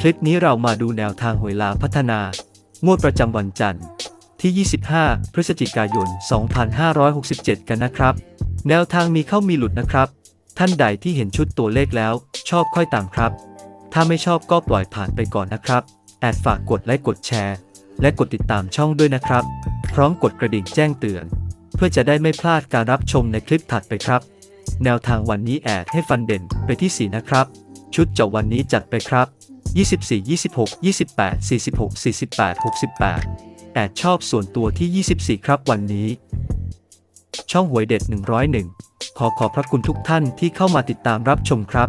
คลิปนี้เรามาดูแนวทางหวยลาพัฒนา งวดประจำวันจันทร์ที่ 25 พฤศจิกายน 2567 กันนะครับ แนวทางมีเข้ามีหลุดนะครับ ท่านใดที่เห็นชุดตัวเลขแล้ว ชอบค่อยตามครับ ถ้าไม่ชอบก็ปล่อยผ่านไปก่อนนะครับ แอดฝากกดไลค์กดแชร์ และกดติดตามช่องด้วยนะครับ พร้อมกดกระดิ่งแจ้งเตือน เพื่อจะได้ไม่พลาดการรับชมในคลิปถัดไปครับ แนวทางวันนี้แอดให้ฟันเด่นไปที่ 4 นะครับ ชุดเจาะวันนี้จัดไปครับ 24 26 28 46 48 68แอดชอบส่วนตัวที่ 24 ครับวันนี้ ช่องหวยเด็ด 101 ขอขอบพระคุณทุกท่านที่เข้ามาติดตามรับชมครับ